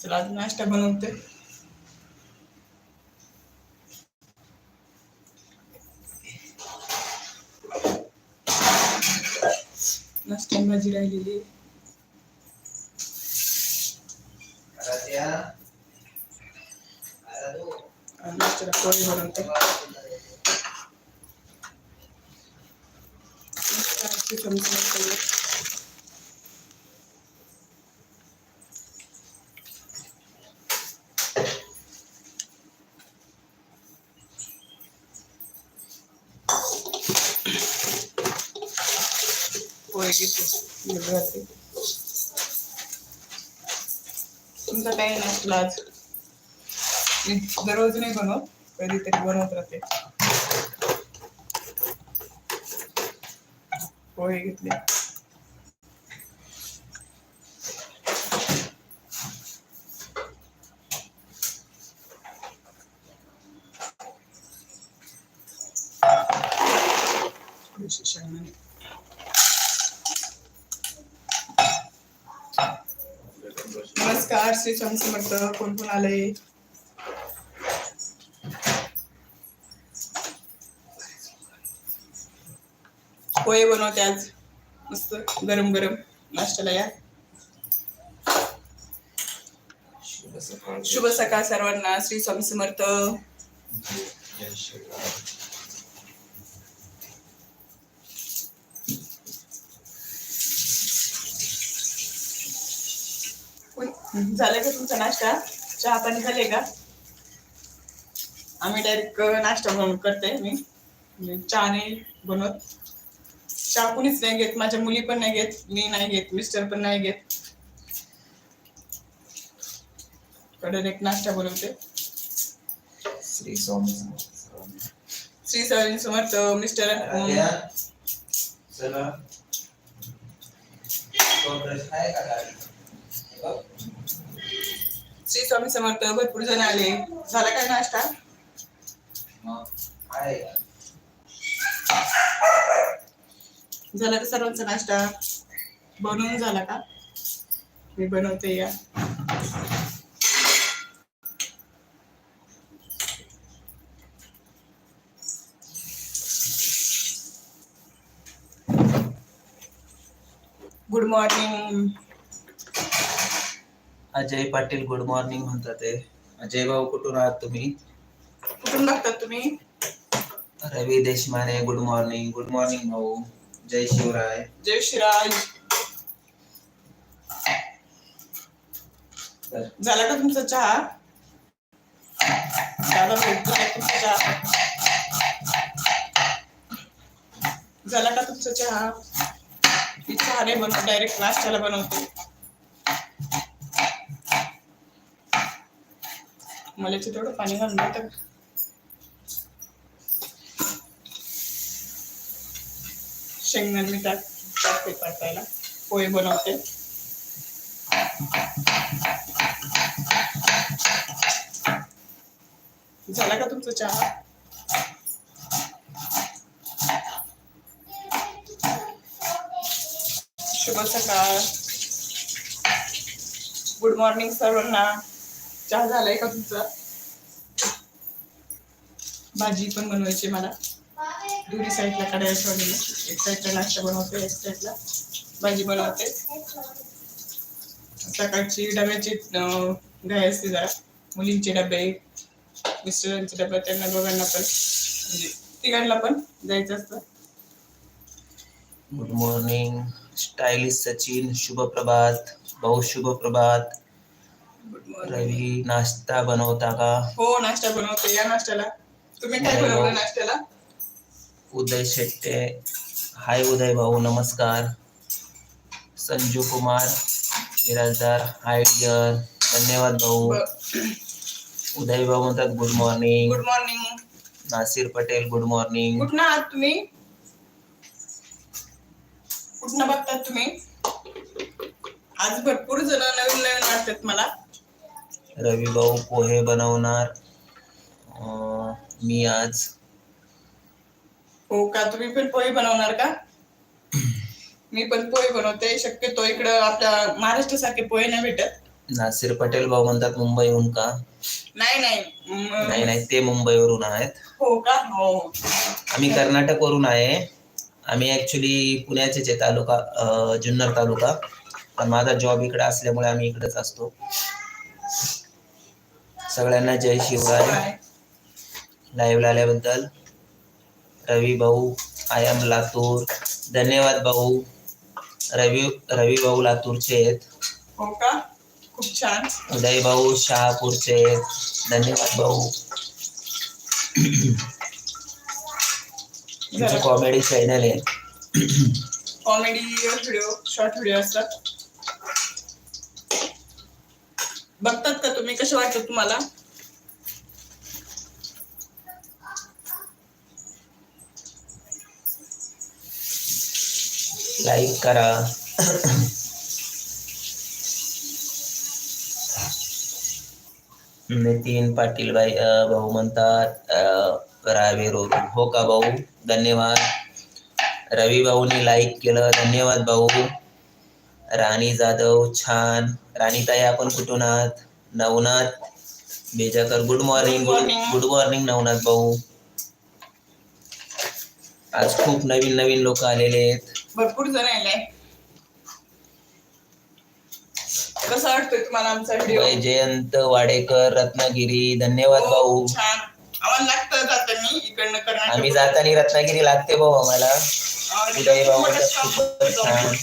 चला आज नाश्ता बनवते. नाश्ता भाजी राहिलेली आणि नाश्त्याला पोळी बनवते. पोळी घेते घालते तुमचा काही नसला आज? दररोज नाही बनवत कधीतरी बनवत राहते. पोहे घेतले थोडीशी शेंगदाणे. नमस्कार श्री स्वामी समर्थ कोण कोण आलंय? पोहे बनवते आज. मस्त. गरम गरम नाश्त्याला या. शुभ सकाळ सर्वांना. श्री स्वामी समर्थ. झालं का तुमचा नाश्ता? चहा पाणी झाले का? आम्ही डायरेक्ट नाश्ता बनवून करते मी. चहा नाही बनवत. चहा कुणीच नाही घेत माझ्या मुली पण नाही घेत मी नाही घेत मिस्टर पण नाही घेत. डायरेक्ट नाश्ता बनवते श्री समर्थ. श्री समर्थ मिस्टर चला. श्री स्वामी समर्थ भरपूर जण आले. झाला काय नाश्ता? झाला का सर्वांचा नाश्ता? बनवून झाला का? मी बनवते या. Good morning Ajay Patil good morning म्हणतात ते. अजय भाऊ कुठून आहात तुम्ही? कुठून बघतात तुम्ही? Ravi Deshmane good morning good morning भाऊ. जय शिवराय. जय तर झाला का तुमचा चहा? झाला का तुमचा चहा? झाला का तुमचा चहा? मी चहा नाही बनवत डायरेक्ट नाश्त्याला बनवते. मला याच्यात तेवढं पाणी घालून तर. शेंगदाणे मी टाक टाकते टाकायला पोहे बनवते. झाला का तुमचा चहा? शुभ सकाळ. गुड मॉर्निंग सर्वांना. चहा झालाय का तुमचा? भाजी पण बनवायची मला. दोन्ही साईडला कडाया ठेवलेल्या एक साईडला नाश्ता बनवते एक साईडला भाजी बनवते सकाळची डब्याची अं, घाई असते जरा. मुलींचे डबे मिस्टरांचे डबे त्यांना दोघांना पण म्हणजे तिघांना पण जायचं असतं. गुड मॉर्निंग स्टायलिश सचिन शुभ प्रभात भाऊ शुभ प्रभात रवी नाश्ता बनवता का? हो नाश्ता बनवते. या नाश्त्याला. तुम्ही काय बनवलं नाश्त्याला? उदय शेट्टे. हाय उदय भाऊ नमस्कार. संजू कुमार बिराजदार हाय डिअर धन्यवाद भाऊ. उदय भाऊ म्हणतात good morning good morning Nasir Patel good morning कुठनं आहात तुम्ही? कुठनं बघतात तुम्ही? आज भरपूर जण नवीन नवीन वाटतात मला. रवी भाऊ पोहे बनवणार. अं, मी आज हो का? तुम्ही पण पोहे बनवणार का? मी पण पोहे बनवते. शक्यतो इकडं आपल्या महाराष्ट्रासारखे पोहे नाही भेटत. नासिर पटेल भाऊ म्हणतात मुंबईहून का? नाही नाही. म- नाही नाही. ते मुंबईवरून आहेत. हो का? हो. आम्ही कर्नाटकवरून आहे. आम्ही ऍक्च्युली पुण्याचेच आहे तालुका अं, जुन्नर तालुका पण माझा जॉब इकडे असल्यामुळे आम्ही इकडेच असतो. सगळ्यांना जय शिवराय? लाईव्ह आल्याबद्दल. रवी भाऊ आय एम लातूर. धन्यवाद भाऊ. रवी रवी भाऊ लातूरचे आहेत. हो का? खूप छान. उदय भाऊ शहापूरचे आहेत. धन्यवाद भाऊ. तुमचं कॉमेडी चॅनल आहे. कॉमेडी व्हिडिओ शॉर्ट व्हिडिओ असतात. बघतात का तुम्ही? कसं वाटत तुम्हाला? लाईक करा. नितीन पाटील भाई भाऊ म्हणतात अं, हो का भाऊ? धन्यवाद. रवी भाऊनी लाईक केलं. धन्यवाद भाऊ. राणी जाधव छान. राणीताई आपण कुठून आहात? Navnath. Bejakar good morning. Good morning Navnath भाऊ. आज खूप नवीन नवीन लोक आलेले आहेत. भरपूर जण आले कसा वाटतोय तुम्हाला आमचा व्हिडिओ वैजयंत वाडेकर रत्नागिरी. धन्यवाद भाऊ. छान. आम्हाला लागतं जातानी इकडनं कर्नाटक. आम्ही जाताना रत्नागिरी लागते भाऊ आम्हाला. उदय भाऊ खूपच. छान.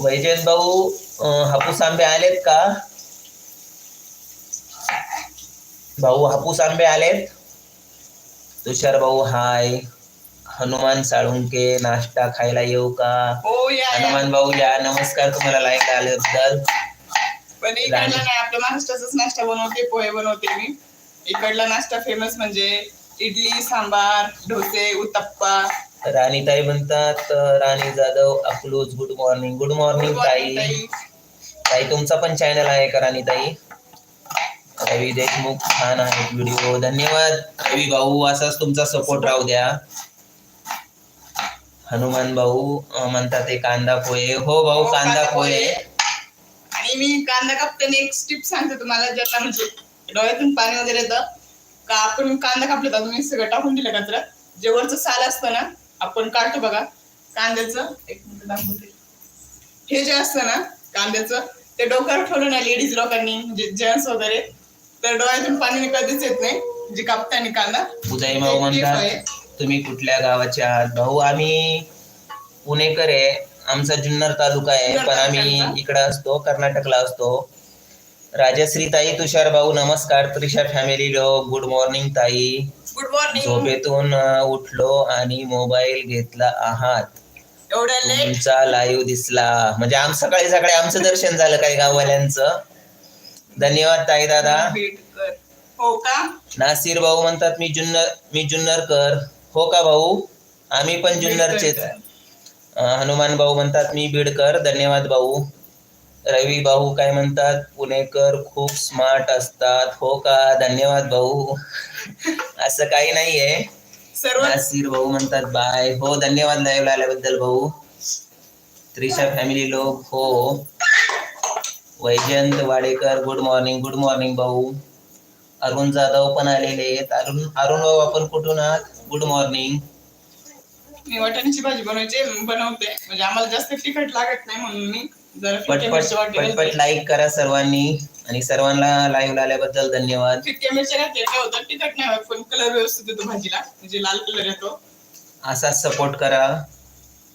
वैजयंत भाऊ हापूस आंबे आलेत का? भाऊ हापूस आंबे आलेत? तुषार भाऊ हाय. हनुमान साळुंके नाश्ता खायला येऊ का? हो. हनुमान भाऊ या. नमस्कार तुम्हाला लाईक आल्याबद्दल पण इकडला नाही आपल्या महाराष्ट्राचाच नाश्ता बनवते पोहे बनवते मी. इकडला नाश्ता फेमस म्हणजे इडली सांबार डोसे उत्तप्पा. राणीताई म्हणतात अं, Rani Jadhav Akluj good morning good morning ताई. ताई. ताई तुमचा पण चॅनल आहे का राणीताई रवी देशमुख छान आहेत व्हिडिओ धन्यवाद. रवी भाऊ असाच तुमचा सपोर्ट राहू द्या. हनुमान भाऊ म्हणतात ते कांदा पोहे. हो भाऊ हो, कांदा पोहे. आणि मी कांदा कापताना एक टिप सांगते तुम्हाला ज्यांना म्हणजे डोळ्यातून पाणी वगैरे येतं का आपण कांदा कापले तर मी सगळं टाकून दिलं कचऱ्यात जे वरचं साल असतं ना आपण काढतो बघा. कांद्याचं एक मिनिट दाखवते. हे जे असतं ना कांद्याचं ते डोक्यावर ठेवलं ना लेडीज लोकांनी म्हणजे जेंट्स वगैरे. तर डोळ्यातून पाणी कधीच येत नाही जे कापताना कांदा. उदय भाऊ. म्हणतात तुम्ही कुठल्या गावाचे आहात? भाऊ आम्ही पुणेकर आहे. आमचा जुन्नर तालुका आहे पण आम्ही. इकडे असतो कर्नाटकला असतो. राजश्री ताई तुषार भाऊ नमस्कार. त्रिशा फॅमिली लोक गुड मॉर्निंग ताई. गुड मॉर्निंग झोपेतून उठलो आणि मोबाईल घेतला आहात. एवढ्या लेट तुमचा लाईव्ह दिसला. म्हणजे आम सकाळी सकाळी आमचं दर्शन झालं काही गाववाल्यांचं. धन्यवाद ताई दादा. कर हो का? नासिर भाऊ म्हणतात मी जुन्नर मी जुन्नरकर. हो का भाऊ? आम्ही पण जुन्नरचेच. अ, हनुमान भाऊ म्हणतात मी बीडकर. धन्यवाद भाऊ. रवी भाऊ काय म्हणतात? पुणेकर खूप स्मार्ट असतात. हो का? धन्यवाद भाऊ. असं काही नाहीये. सर्व नासिर भाऊ म्हणतात बाय. हो धन्यवाद लाईव्ह आल्याबद्दल भाऊ. त्रिशा फॅमिली लोक हो. Vaijayant Wadekar good morning good morning भाऊ. अरुण जाधव पण आलेले आहेत. अरुण अरुण भाऊ आपण कुठून आहात? गुड मॉर्निंग मी वाटाण्याची भाजी बनवायचे बनवते. म्हणजे आम्हाला जास्त तिखट लागत नाही म्हणून मी पटपट पटपट. लाईक करा सर्वांनी आणि सर्वांना लाईव्ह आल्याबद्दल धन्यवाद. मिरच्या घातल्या काय होतं. तिखट नाही होत पण कलर व्यवस्थित येतो भाजीला. म्हणजे लाल कलर येतो. असाच सपोर्ट करा.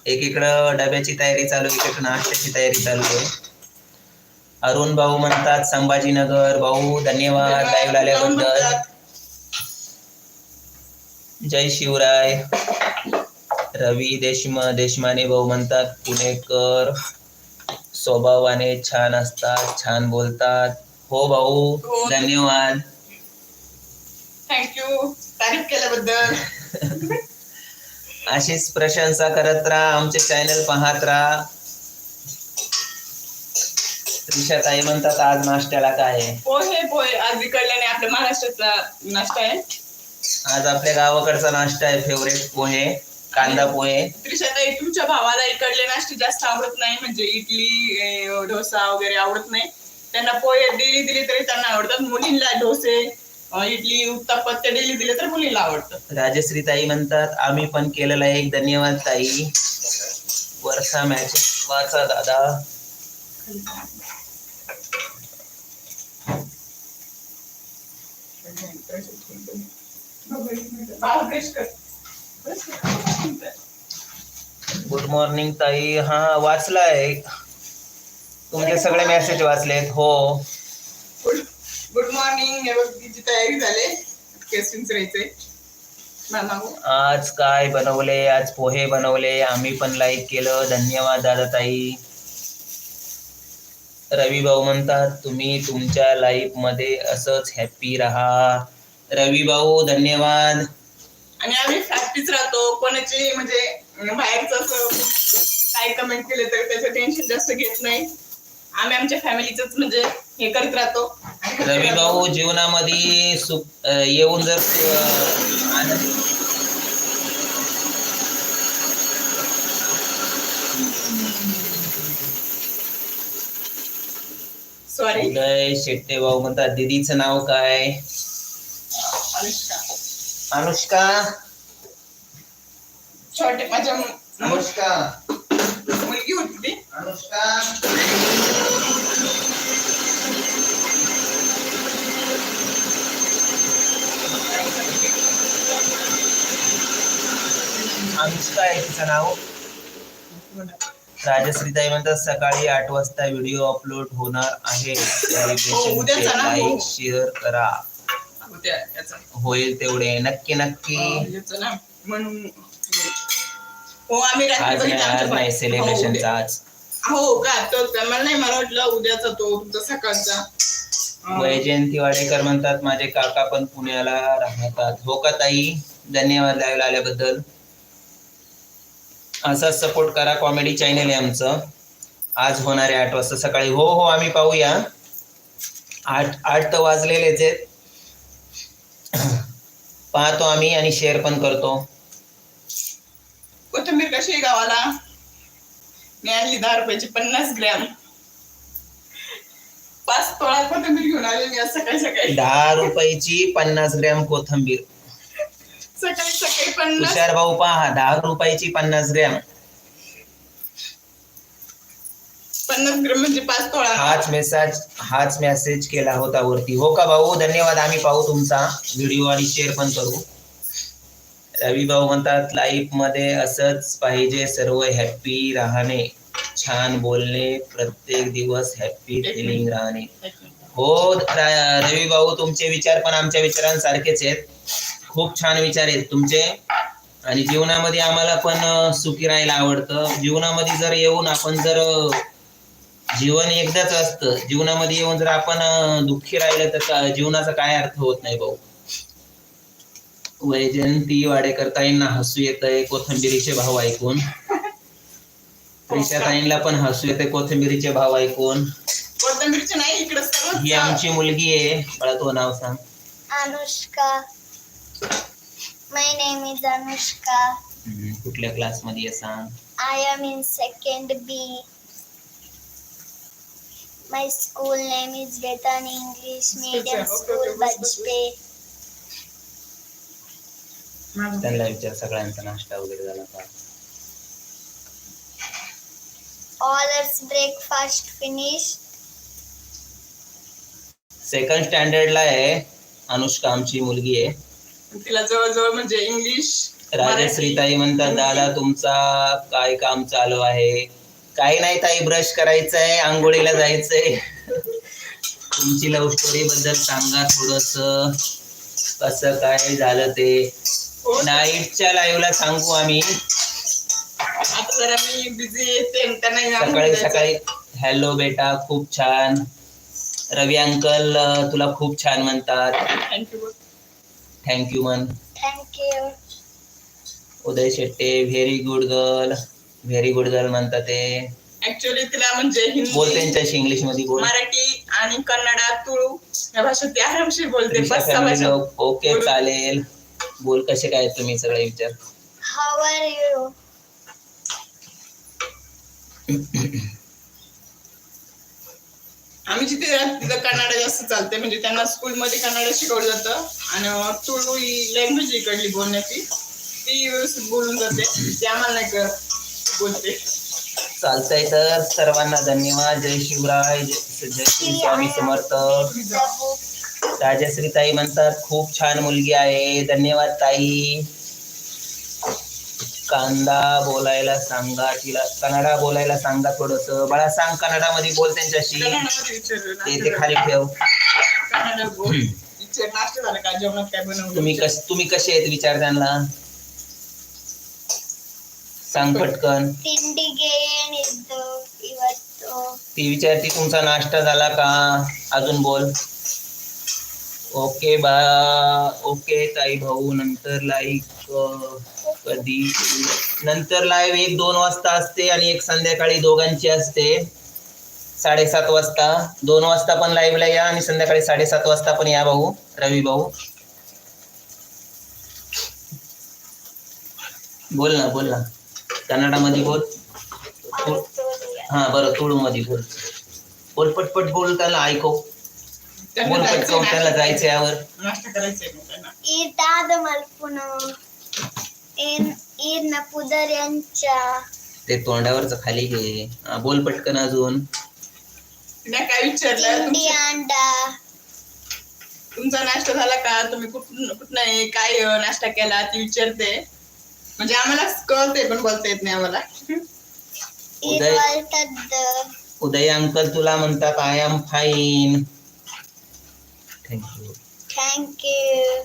एकीकडं डब्याची तयारी चालू आहे इकडं नाश्त्याची तयारी चालू आहे. अरुण भाऊ म्हणतात संभाजीनगर भाऊ धन्यवाद लाईव्ह आल्याबद्दल. जय शिवराय. रवी देशम देशमाने भाऊ म्हणतात पुणेकर. स्वभावाने छान असतात छान बोलतात. हो भाऊ हो. धन्यवाद. थँक्यू तारीफ केल्याबद्दल. अशीच प्रशंसा करत राहा आमचे चॅनल पाहत राहा. त्रिशा ताई म्हणतात आज नाश्त्याला काय आहे? पोहे पोहे आज इकडल्याने आपल्या महाराष्ट्राचा नाश्ता आहे. आज आपल्या गावाकडचा नाश्ता आहे फेवरेट पोहे. कांदा पोहे. त्रिशाताई तुमच्या भावाला इकडले नाश्ते जास्त आवडत नाही म्हणजे इडली डोसा वगैरे आवडत नाही. त्यांना पोहे डेली दिले तरी त्यांना आवडतात. मुलींना डोसे अं, इडली उत्तापत्ते डेली दिले तर मुलींना आवडतं. राजश्री ताई म्हणतात आम्ही पण केलेला एक धन्यवाद ताई. वर्षा मॅच वाचा दादा. बाळ कर. गुड मॉर्निंग ताई. हा वाचलाय. तुमचे सगळे मेसेज वाचलेत. हो. गुड मॉर्निंग हे तयारी झाली. आज काय बनवले? आज पोहे बनवले. आम्ही पण लाईक केलं. धन्यवाद दादा ताई. रवी भाऊ म्हणतात तुम्ही तुमच्या लाईफमध्ये असंच हॅप्पी राहा. रवी भाऊ धन्यवाद. आणि आम्ही फॅक्टरीच राहतो. कोणाची म्हणजे बाहेरच असं काय कमेंट केले तर त्याचं टेन्शन जास्त घेत नाही. आम्ही आमच्या फॅमिलीच म्हणजे हे करत राहतो. रवी भाऊ जीवनामध्ये सुख येऊन जर सॉरी शेट्टे भाऊ म्हणतात दीदीचं नाव काय? अनुष्का. अनुष्का. छोटे माझ्या अनुष्का. मुलगी होती अनुष्का. अनुष्का आहे तिचं नाव. राजश्रीताई म्हणतात सकाळी आठ वाजता व्हिडिओ अपलोड होणार आहे. हो, उद्याचा ना, हो. लाईक शेअर करा. त्या याचा. होईल तेवढे नक्की नक्की. याचं ना म्हणून हो आम्ही रात्री आज नाही आज सेलिब्रेशनचा हो, आज. हो का? तो मला नाही मला वाटलं उद्याचा तो तुमचा सकाळचा. अं, वैजयंती वाडेकर म्हणतात माझे काका पण पुण्याला राहतात. हो का ताई? धन्यवाद लाईव्ह आल्याबद्दल. असाच सपोर्ट करा कॉमेडी चॅनल आहे आमचं. आज होणारे आठ वाजता सकाळी. हो हो आम्ही पाहूया. आठ आठ तर वाजलेलेच आहेत. पाहतो आम्ही आणि शेअर पण करतो. कोथिंबीर कशी आहे गावाला? मी आणली दहा रुपयाची पन्नास ग्रॅम. पाच तोळा कोथिंबीर घेऊन आले मी आज सकाळी सकाळी. दहा रुपयाची पन्नास ग्रॅम कोथंबीर. सकाळी सकाळी पन्नास. तुषार भाऊ पहा दहा रुपयाची पन्नास ग्रॅम. पन्नास ग्रॅम म्हणजे पाच तोळा. हाच मेसेज हाच मेसेज केला होता वरती. हो का भाऊ? धन्यवाद. आम्ही पाहू तुमचा व्हिडिओ आणि शेअर पण करू. रवी भाऊ म्हणतात लाईफमध्ये असंच पाहिजे सर्व हॅप्पी राहणे. छान बोलणे प्रत्येक दिवस हॅप्पी फिलिंग राहणे. हो रा- रवी भाऊ तुमचे विचार पण आमच्या विचारांसारखेच आहेत. खूप छान विचार आहेत तुमचे. आणि जीवनामध्ये आम्हाला पण अं, सुखी राहायला आवडतं. जीवनामध्ये जर येऊन आपण जर अं, जीवन एकदाच असतं. जीवनामध्ये येऊन जर आपण दुःखी राहिलं तर जीवनाचा काय अर्थ होत नाही भाऊ? वैजयंती वाडेकर ताईंना हसू येतंय कोथंबिरीचे भाव ऐकून. ताईंना पण हसू येते कोथिंबिरीचे भाव ऐकून. कोथिंबीरची नाही इकडे ही आमची मुलगी आहे. मला तो नाव सांग. My name is Anushka. हम्म, कुठल्या क्लासमध्ये आहे सांग? I am in second B. My school name is Vetan English Medium School, Bajpe. त्यांना विचार सगळ्यांचा नाश्ता वगैरे झाला का? All's breakfast finished. सेकंड स्टँडर्डला आहे. अनुष्का आमची मुलगी आहे. तिला जवळजवळ म्हणजे इंग्लिश राजश्रीताई म्हणतात दादा तुमचा काय काम चालू आहे? काही नाही ताई ब्रश करायचंय आंघोळीला जायचंय. तुमची लव्ह स्टोरी बद्दल सांगा थोडस. कसं काय झालं ते? नाईटच्या लाईव्हला सांगू आम्ही. आता जरा मी बिझी येते त्यांना सकाळी सकाळी हॅलो बेटा खूप छान. रवी अंकल तुला खूप छान म्हणतात. थँक्यू थँक्यू मन you. Uday Shette very good girl very good girl म्हणतात ते. ऍक्च्युअली तिला म्हणजे बोल हिंदी त्यांच्याशी इंग्लिशमध्ये बोल मराठी आणि कन्नडा तुळू या भाषेत ती आरामशीर बोलते. त्रिशा पाच सहा फॅमिली भाषा लोक ओके बोल. चालेल. बोल कसे काय तुम्ही सगळे विचार? How are you? आम्ही जिथे राहतो तिथं कन्नड जास्त चालते. म्हणजे त्यांना स्कूलमध्ये कन्नड शिकवलं जातं. आणि तुळू ही लँग्वेज इकडली बोलण्याची. ती व्यवस्थित बोलून जाते. ते आम्हाला नाही कळत. बोलते चालतंय तर सर्वांना धन्यवाद. जय शिवराय जय श्री स्वामी समर्थ. राजश्री ताई म्हणतात खूप छान मुलगी आहे. धन्यवाद ताई. कांदा बोलायला सांगा तिला कन्नडा बोलायला सांगा थोडस. बाळा सांग कन्नडामध्ये बोल त्यांच्याशी. ते ते खाली ठेव. कन्नड तुम्ही कस तुम्ही कसे आहेत विचार त्यांना? सांग पटकन ತಿಂಡಿಗೆ ಏನಿದ್ದು ಇವತ್ತು ती विचारती तुमचा नाश्ता झाला का अजून बोल ओके बा ओके ताई भाऊ नंतर लाईक कधी नंतर लाईव्ह एक दोन वाजता असते आणि एक संध्याकाळी दोघांची असते साडेसात वाजता दोन वाजता पण लाईव्हला या आणि संध्याकाळी साडेसात वाजता पण या भाऊ रवी भाऊ बोल ना बोल ना कन्नडामध्ये बोल. हा बरं तुळू मध्ये बोल. बोल पटपट बोल त्याला ऐको. बोल पटकन त्याला जायचं यावर. ईर्ताद मल्पुन ईर्ण पुदर यांच्या. ते तोंडावरच खाली घे. हा, बोल पटकन अजून. मी काय विचारलं? तिंडी तुमचं- तुमचा नाश्ता झाला का? तुम्ही कुठून कुठं काय नाश्ता केला? ती विचारते. म्हणजे आम्हाला कळते पण बोलता येत नाही आम्हाला. उदय उदय अंकल तुला म्हणतात I am fine thank you thank you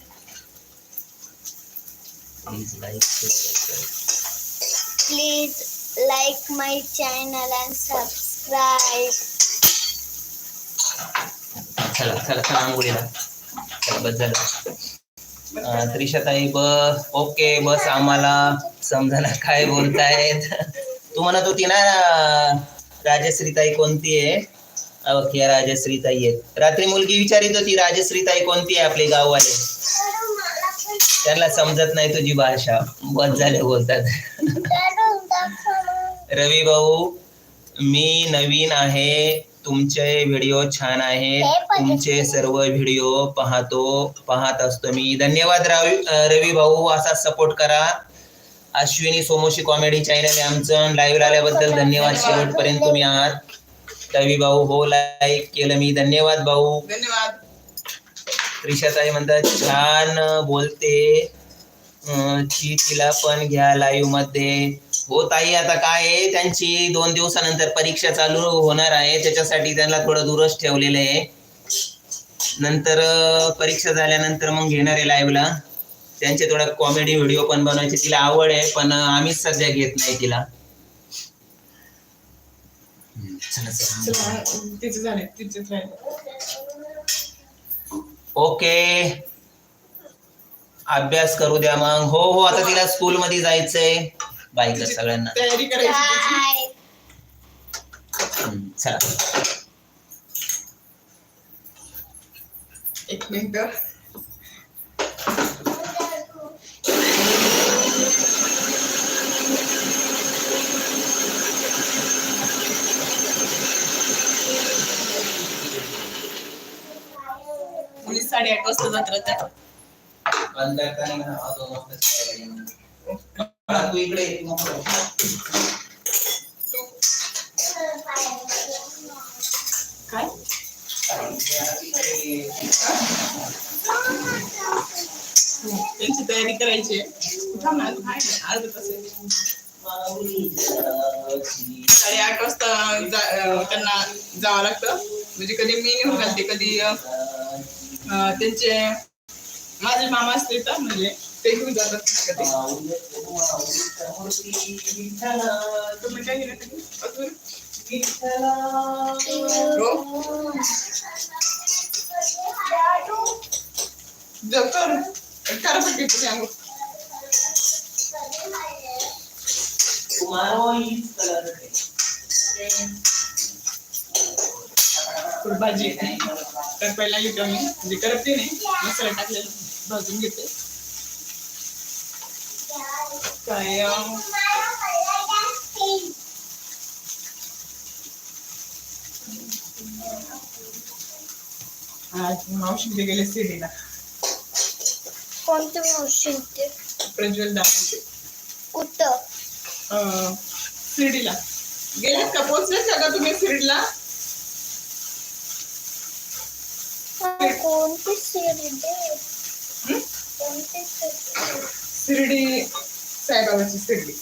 please like my channel and subscribe चला चला चला बस झालं. त्रिशाताई बस. ओके बस. आम्हाला समजायला काय बोलतायत? तू म्हणत होती ना राजश्रीताई कोणती आहे? ओके राजश्रीताई आहे रात्री मुलगी विचारित होती राजश्रीताई कोणती आहे आपले गाववाले? त्यांना समजत नाही तुझी भाषा. बस झाले बोलतात. रवी भाऊ मी नवीन आहे. तुमचे व्हिडिओ छान आहेत. तुमचे सर्व व्हिडिओ पाहतो पाहत असतो मी. धन्यवाद रवी रवी भाऊ. असा सपोर्ट करा. अश्विनी सोमोशी कॉमेडी चॅनल आहे आमचं. लाईव्ह आल्याबद्दल धन्यवाद. शेवटपर्यंत तुम्ही आहात. रवी भाऊ हो लाईक केलं मी. धन्यवाद भाऊ. धन्यवाद. त्रिशाताई म्हणतात छान बोलते. ती तिला पण घ्या लाईव्हमध्ये. हो ताई आता काय आहे? त्यांची दोन दिवसानंतर परीक्षा चालू होणार आहे. त्याच्यासाठी त्यांना थोडं दूरच ठेवलेलं आहे. नंतर परीक्षा झाल्यानंतर मग घेणार आहे लाईव्हला त्यांचे थोडा कॉमेडी व्हिडिओ पण बनवायचे. तिला आवड आहे पण आम्हीच सध्या घेत नाही तिला. ओके. अभ्यास करू द्या मग. हो हो आता तिला स्कूल मध्ये जायचंय. बाय कर सगळ्यांना. तयारी करायची चला. एक मिनिट. मुली साडेआठ वाजता जात राहत्या तू इकडे येत नको. काय त्यांची तयारी करायची आहे थांब साडेआठ वाजता त्यांना जावं लागतं म्हणजे कधी मी निघून घालते कधी त्यांचे माझे मामा असते तर म्हणजे ते घेऊन जातात तुम्ही काय? अजून? हो? कर. भाजी तर पहिला घेतो मी. म्हणजे करपते नाही मसाला टाकलेला. भाजून घेते. काय अं, आज मावशी गेले सिडीला कोणती मावशी ते प्रज्वल दादाचे कुठं शिर्डीला गेल्यात का पोहोचलेच का ग तुम्ही शिर्डीला हा, कोणती शिर्डी हं? कोणती शिर्डी शिर्डी साईबाबाची शिर्डी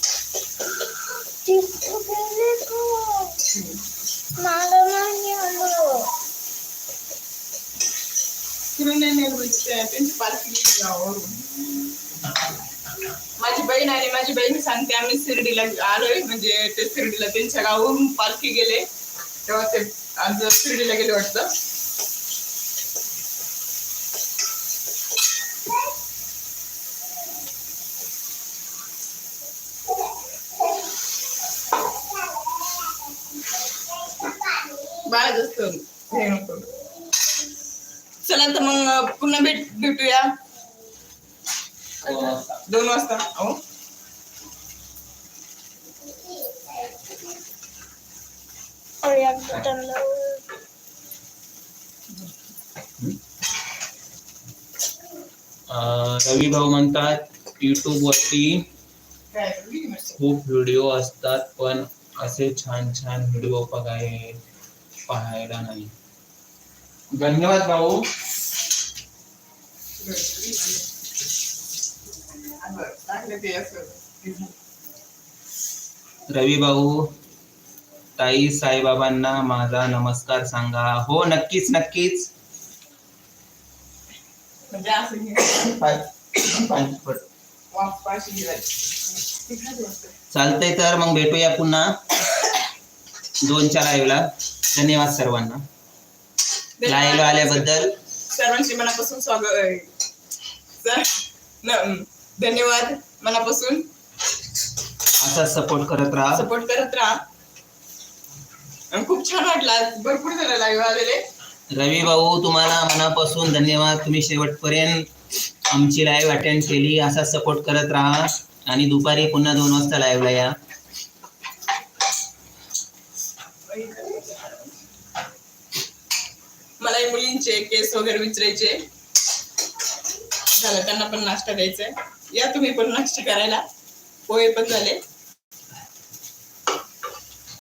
माझी बहीण आणि माझी बहीण सांगते आम्ही शिर्डीला आलोय म्हणजे ते शिर्डीला त्यांच्या गावावरून पालखी गेले. तेव्हा ते आज शिर्डीला गेले वाटतं बाळच असतं हे नको चला तर मग पुन्हा भेट भेटूया. दोन वाजता. हो या बटनला अं, रवी भाऊ म्हणतात युट्यूब वरती? खूप व्हिडिओ असतात पण असे छान छान व्हिडिओ बघाय पाहायला नाही. धन्यवाद भाऊ. रवी भाऊ ताई साईबाबांना माझा नमस्कार सांगा. हो नक्कीच नक्कीच. म्हणजे. चालतंय तर मग भेटूया पुन्हा दोनच्या लाईव्हला धन्यवाद सर्वांना. लाईव्ह आल्याबद्दल. सर्वांची मनापासून स्वागत न- धन्यवाद. मनापासून असाच सपोर्ट करत राहा. सपोर्ट करत राहा. खूप छान वाटलं. भरपूर जण लाईव्ह आलेले. रवी भाऊ तुम्हाला मनापासून धन्यवाद. तुम्ही शेवटपर्यंत आमची लाईव्ह अटेंड केली. असा सपोर्ट करत राहा. आणि दुपारी पुन्हा दोन वाजता लाईव्हला या. मला मुलींचे केस वगैरे विचारायचे. झालं त्यांना पण नाश्ता द्यायचा आहे या तुम्ही पण नाश्ता करायला. पोहे पण झाले.